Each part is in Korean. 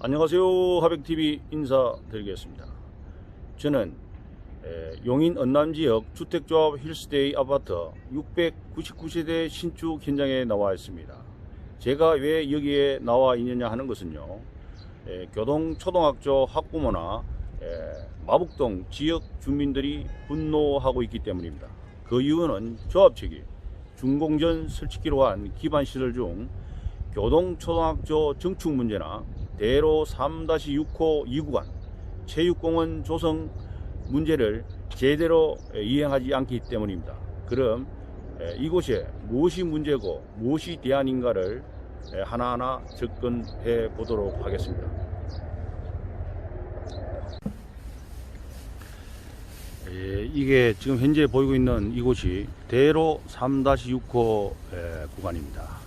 안녕하세요. 하백TV 인사드리겠습니다. 저는 에, 용인 언남 지역 주택조합 힐스데이 아파트 699세대 신축 현장에 나와 있습니다. 제가 왜 여기에 나와 있느냐 하는 것은요. 에, 교동초등학교 학부모나 에, 마북동 지역 주민들이 분노하고 있기 때문입니다. 그 이유는 조합 측이 중공전 설치기로 한 기반시설 중 교동초등학교 정축 문제나 대로 3-6호 2구간 체육공원 조성 문제를 제대로 이행하지 않기 때문입니다. 그럼 에, 이곳에 무엇이 문제고 무엇이 대안인가를 에, 하나하나 접근해 보도록 하겠습니다. 예, 이게 지금 현재 보이고 있는 이곳이 대로 3-6호 에, 구간입니다.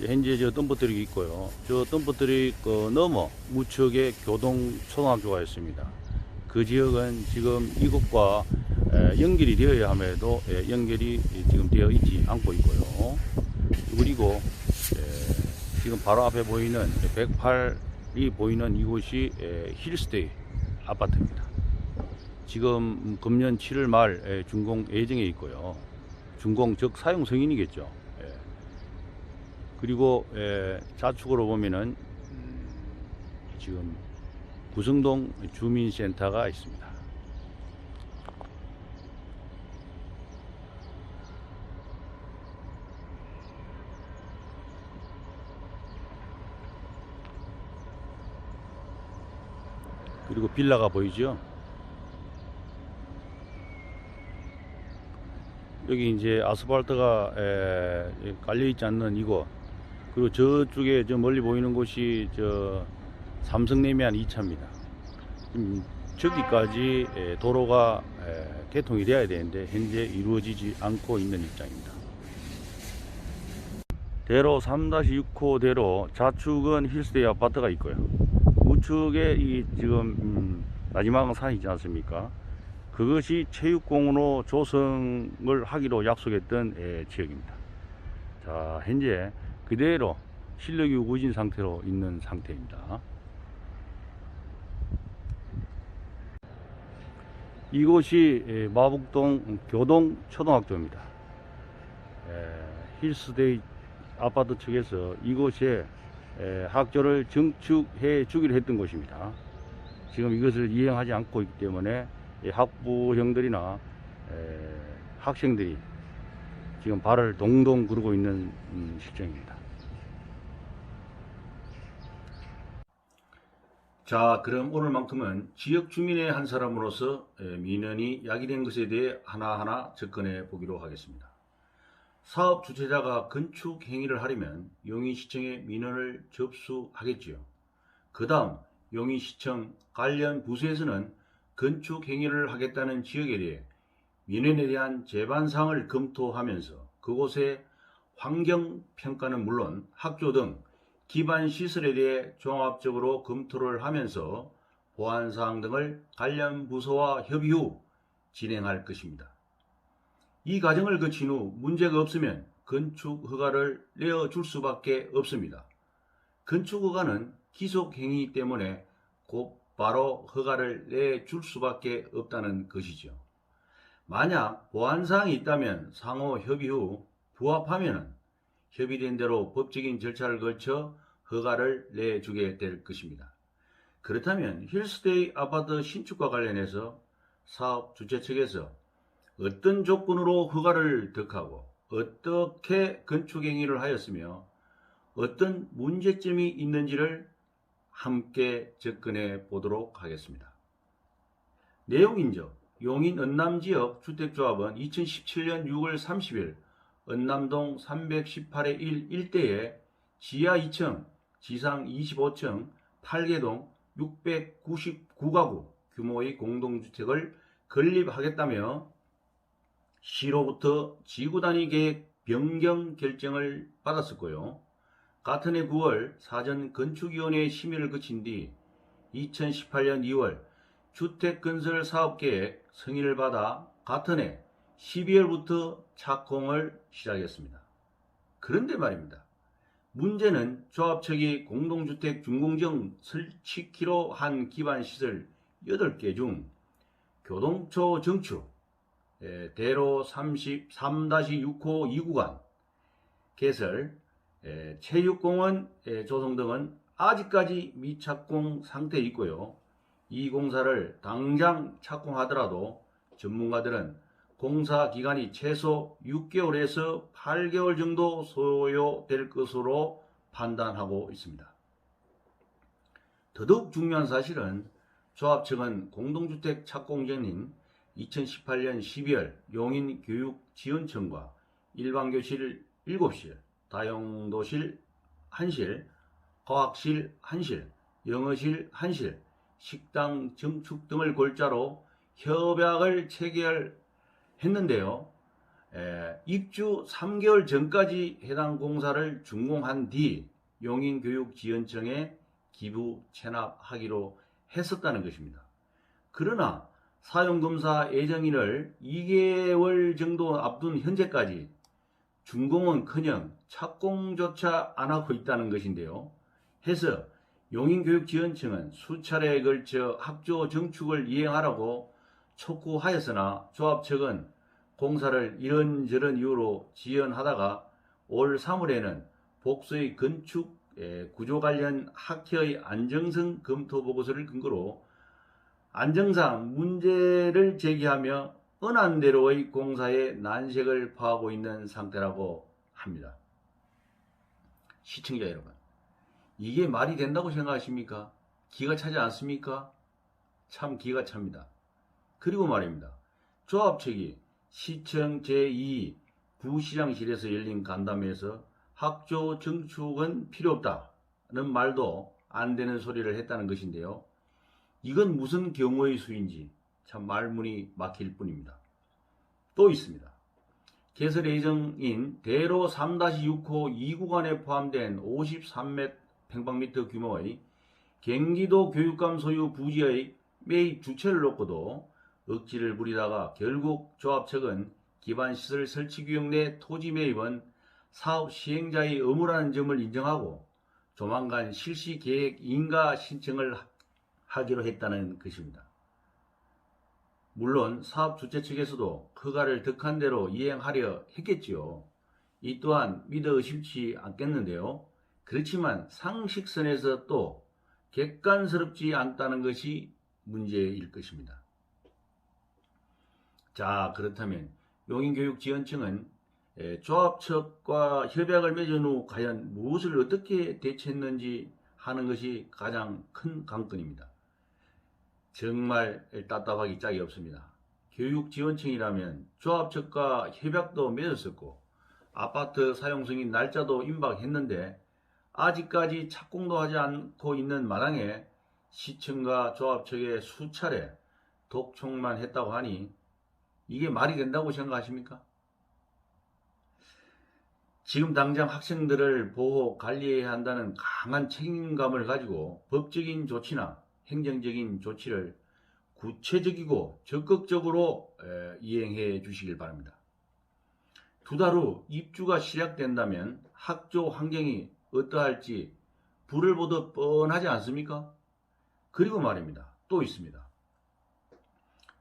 현재 저 덤퍼들이 있고요. 저 덤퍼들이 그 넘어 무척의 교동 초등학교가 있습니다. 그 지역은 지금 이곳과 에, 연결이 되어야 함에도 에, 연결이 지금 되어 있지 않고 있고요. 그리고 에, 지금 바로 앞에 보이는 108이 보이는 이곳이 에, 힐스테이 아파트입니다. 지금 금년 7월 말 에, 준공 예정에 있고요. 준공 즉 사용 승인이겠죠. 예. 그리고 에, 좌측으로 보면은 음, 지금 구성동 주민센터가 있습니다. 그리고 빌라가 보이죠? 여기 이제 아스팔트가 에, 깔려 있지 않는 이곳 그리고 저쪽에 저 멀리 보이는 곳이 저 삼성내미안 2차입니다. 지금 저기까지 에, 도로가 에, 개통이 돼야 되는데 현재 이루어지지 않고 있는 입장입니다. 대로 3-6호 대로 좌측은 힐스데이 아파트가 있고요. 우측에 이 지금 음, 마지막은 산이 있지 않습니까? 그것이 체육공원으로 조성을 하기로 약속했던 에, 지역입니다. 자, 현재 그대로 실력이 우거진 상태로 있는 상태입니다. 이곳이 에, 마북동 교동 초등학교입니다. 에, 힐스데이 아파트 측에서 이곳에 에, 학교를 증축해 주기로 했던 곳입니다. 지금 이것을 이행하지 않고 있기 때문에 이 학부형들이나 에, 학생들이 지금 발을 동동 구르고 있는 음, 실정입니다. 자, 그럼 오늘만큼은 지역 주민의 한 사람으로서 에, 민원이 야기된 것에 대해 하나하나 접근해 보기로 하겠습니다. 사업 주체자가 건축 행위를 하려면 용인시청에 민원을 접수하겠지요. 그 다음 용인시청 관련 부서에서는 건축 행위를 하겠다는 지역에 대해 민원에 대한 재반상을 검토하면서 그곳의 환경 평가는 물론 학교 등 기반 시설에 대해 종합적으로 검토를 하면서 보안 사항 등을 관련 부서와 협의 후 진행할 것입니다. 이 과정을 거친 후 문제가 없으면 건축 허가를 내어 줄 수밖에 없습니다. 건축 허가는 기속 행위 때문에 곧바로 허가를 내줄 수밖에 없다는 것이죠. 만약 보안사항이 있다면 상호 협의 후 부합하면 협의된 대로 법적인 절차를 거쳐 허가를 내주게 될 것입니다. 그렇다면 힐스데이 아파트 신축과 관련해서 사업 주최 측에서 어떤 조건으로 허가를 득하고 어떻게 건축 행위를 하였으며 어떤 문제점이 있는지를 함께 접근해 보도록 하겠습니다. 내용 인적 용인 은남 지역 주택조합은 2017년 6월 30일 은남동 318의 1 일대에 지하 2층, 지상 25층, 8개동 699가구 규모의 공동주택을 건립하겠다며 시로부터 지구단위 계획 변경 결정을 받았었고요. 같은 해 9월 사전 건축위원회 심의를 거친 뒤 2018년 2월 주택건설 사업계획 승인을 받아 같은 해 12월부터 착공을 시작했습니다. 그런데 말입니다. 문제는 조합 측이 공동주택 준공정 설치키로 한 기반 시설 8개 중 교동초 정축, 에, 대로 33-6호 2구간, 개설, 에, 체육공원 에, 조성 등은 아직까지 미착공 상태에 있고요. 이 공사를 당장 착공하더라도 전문가들은 공사 기간이 최소 6개월에서 8개월 정도 소요될 것으로 판단하고 있습니다. 더더욱 중요한 사실은 조합 측은 공동주택 착공 전인 2018년 12월 용인 교육지원청과 일반교실 7실, 다용도실 1실, 과학실 1실, 영어실 1실, 식당 정축 등을 골자로 협약을 체결 했는데요. 에, 입주 3개월 전까지 해당 공사를 준공한 뒤 용인교육지원청에 기부 체납하기로 했었다는 것입니다. 그러나 사용검사 예정일을 2개월 정도 앞둔 현재까지 준공은커녕 착공조차 안 하고 있다는 것인데요. 해서 용인교육지원청은 수차례에 걸쳐 학조 정축을 이행하라고 촉구하였으나 조합 측은 공사를 이런저런 이유로 지연하다가 올 3월에는 복수의 건축 에, 구조 관련 학회의 안정성 검토 보고서를 근거로 안정상 문제를 제기하며 은한대로의 공사에 난색을 파하고 있는 상태라고 합니다. 시청자 여러분, 이게 말이 된다고 생각하십니까? 기가 차지 않습니까? 참 기가 찹니다. 그리고 말입니다. 조합 측이 시청 제2 부시장실에서 열린 간담회에서 학조 정축은 필요 없다는 말도 안 되는 소리를 했다는 것인데요. 이건 무슨 경우의 수인지 참 말문이 막힐 뿐입니다. 또 있습니다. 개설 예정인 대로 3-6호 2구간에 포함된 53m 평방미터 규모의 경기도 교육감 소유 부지의 매입 주체를 놓고도 억지를 부리다가 결국 조합 측은 기반시설 설치 규정 내 토지 매입은 사업 시행자의 의무라는 점을 인정하고 조만간 실시 계획 인가 신청을 하기로 했다는 것입니다. 물론 사업 주체 측에서도 허가를 덕한 대로 이행하려 했겠지요. 이 또한 믿어 의심치 않겠는데요. 그렇지만 상식선에서 또 객관스럽지 않다는 것이 문제일 것입니다. 자, 그렇다면 용인교육 지원청은 조합 측과 협약을 맺은 후 과연 무엇을 어떻게 대처했는지 하는 것이 가장 큰 관건입니다. 정말 답답하기 짝이 없습니다. 교육지원청이라면 조합 측과 협약도 맺었었고 아파트 사용 승인 날짜도 임박했는데 아직까지 착공도 하지 않고 있는 마당에 시청과 조합 측에 수차례 독촉만 했다고 하니 이게 말이 된다고 생각하십니까? 지금 당장 학생들을 보호 관리해야 한다는 강한 책임감을 가지고 법적인 조치나 행정적인 조치를 구체적이고 적극적으로 이행해 주시길 바랍니다. 두 달 후 입주가 시작된다면 학조 환경이 어떠할지 불을 보듯 뻔하지 않습니까? 그리고 말입니다. 또 있습니다.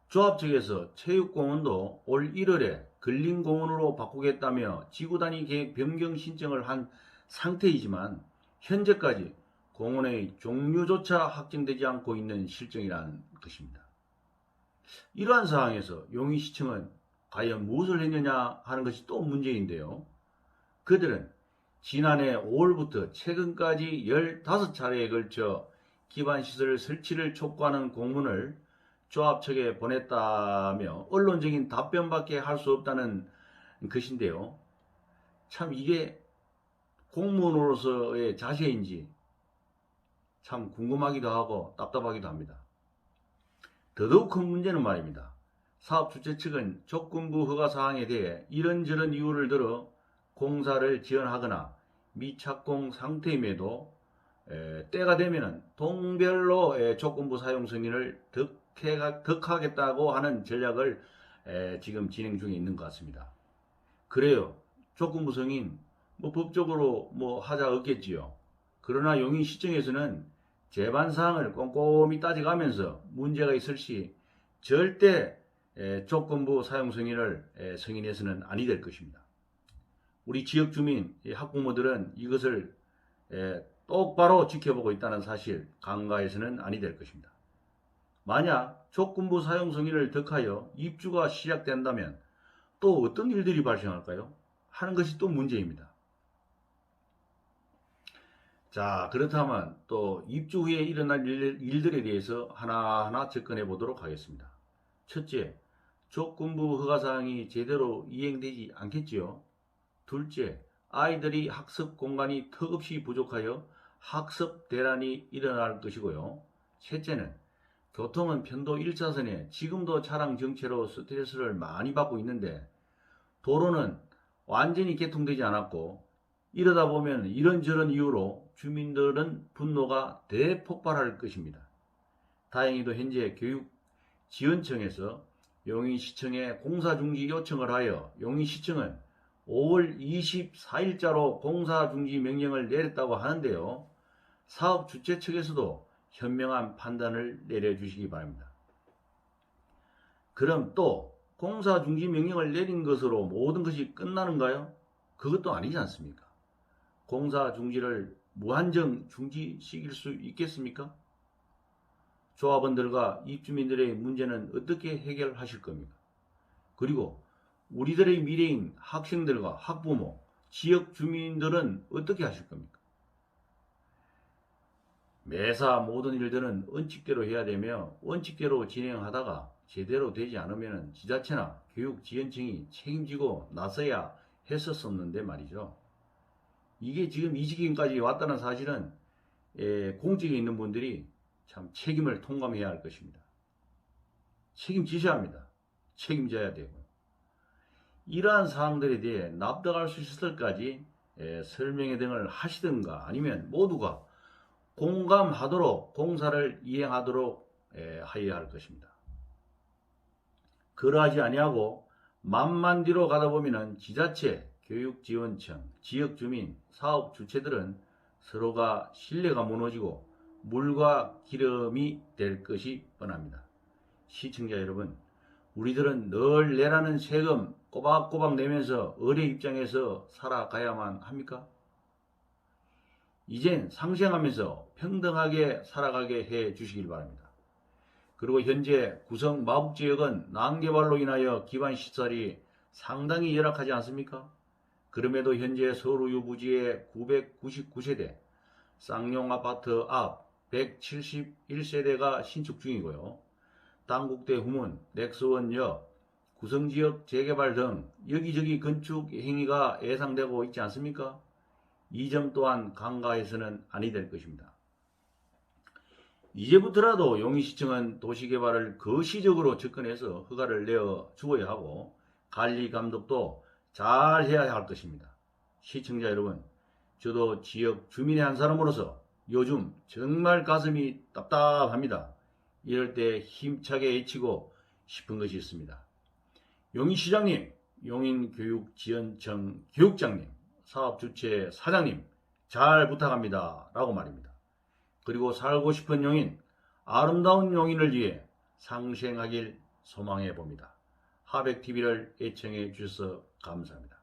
조합 측에서 체육공원도 올 1월에 근린공원으로 바꾸겠다며 지구단위 계획 변경 신청을 한 상태이지만 현재까지 공원의 종류조차 확정되지 않고 있는 실정이라는 것입니다. 이러한 상황에서 용인시청은 과연 무엇을 했느냐 하는 것이 또 문제인데요. 그들은 지난해 5월부터 최근까지 15차례에 걸쳐 기반시설 설치를 촉구하는 공문을 조합 측에 보냈다며 언론적인 답변밖에 할 수 없다는 것인데요. 참 이게 공무원으로서의 자세인지 참 궁금하기도 하고 답답하기도 합니다. 더더욱 큰 문제는 말입니다. 사업 주체 측은 조건부 허가 사항에 대해 이런저런 이유를 들어 공사를 지연하거나 미착공 상태임에도 에, 때가 되면 동별로 에, 조건부 사용 승인을 덕해가, 덕하겠다고 하는 전략을 에, 지금 진행 중에 있는 것 같습니다. 그래요. 조건부 승인 뭐 법적으로 뭐 하자 없겠지요. 그러나 용인 시청에서는 재반 사항을 꼼꼼히 따져가면서 문제가 있을 시 절대 에, 조건부 사용 승인을 에, 승인해서는 아니 될 것입니다. 우리 지역 주민 이 학부모들은 이것을 에, 똑바로 지켜보고 있다는 사실 간과해서는 아니 될 것입니다. 만약 조건부 사용 승인을 덕하여 입주가 시작된다면 또 어떤 일들이 발생할까요? 하는 것이 또 문제입니다. 자, 그렇다면 또 입주 후에 일어날 일- 일들에 대해서 하나하나 접근해 보도록 하겠습니다. 첫째, 조건부 허가사항이 제대로 이행되지 않겠지요. 둘째, 아이들이 학습 공간이 턱없이 부족하여 학습 대란이 일어날 것이고요. 셋째는 교통은 편도 1차선에 지금도 차량 정체로 스트레스를 많이 받고 있는데 도로는 완전히 개통되지 않았고 이러다 보면 이런저런 이유로 주민들은 분노가 대폭발할 것입니다. 다행히도 현재 교육지원청에서 용인시청에 공사중지 요청을 하여 용인시청은 5월 24일자로 공사중지 명령을 내렸다고 하는데요. 사업 주최 측에서도 현명한 판단을 내려주시기 바랍니다. 그럼 또 공사 중지 명령을 내린 것으로 모든 것이 끝나는가요? 그것도 아니지 않습니까? 공사 중지를 무한정 중지시킬 수 있겠습니까? 조합원들과 입주민들의 문제는 어떻게 해결하실 겁니까? 그리고 우리들의 미래인 학생들과 학부모, 지역 주민들은 어떻게 하실 겁니까? 매사 모든 일들은 원칙대로 해야 되며 원칙대로 진행하다가 제대로 되지 않으면 지자체나 교육지원청이 책임지고 나서야 했었었는데 말이죠. 이게 지금 이 지경까지 왔다는 사실은 에, 공직에 있는 분들이 참 책임을 통감해야 할 것입니다. 책임지셔야 합니다. 책임져야 되고 이러한 사항들에 대해 납득할 수 있을 때까지 에, 설명회 등을 하시든가 아니면 모두가 공감하도록 공사를 이행하도록 에, 하여야 할 것입니다. 그러하지 아니하고 만만 뒤로 가다 보면은 지자체, 교육지원청, 지역주민, 사업 주체들은 서로가 신뢰가 무너지고 물과 기름이 될 것이 뻔합니다. 시청자 여러분, 우리들은 늘 내라는 세금 꼬박꼬박 내면서 어뢰 입장에서 살아가야만 합니까? 이젠 상생하면서 평등하게 살아가게 해 주시길 바랍니다. 그리고 현재 구성 마북 지역은 난개발로 인하여 기반 시설이 상당히 열악하지 않습니까? 그럼에도 현재 서울우유 부지의 999세대, 쌍용 아파트 앞 171세대가 신축 중이고요. 당국대 후문, 넥스원역, 구성지역 재개발 등 여기저기 건축 행위가 예상되고 있지 않습니까? 이 점 또한 간과해서는 아니 될 것입니다. 이제부터라도 용인시청은 도시개발을 거시적으로 접근해서 허가를 내어 주어야 하고 관리 감독도 잘 해야 할 것입니다. 시청자 여러분, 저도 지역 주민의 한 사람으로서 요즘 정말 가슴이 답답합니다. 이럴 때 힘차게 외치고 싶은 것이 있습니다. 용인시장님, 용인교육지원청 교육장님, 사업 주체 사장님, 잘 부탁합니다. 라고 말입니다. 그리고 살고 싶은 용인, 아름다운 용인을 위해 상생하길 소망해 봅니다. 하백TV를 애청해 주셔서 감사합니다.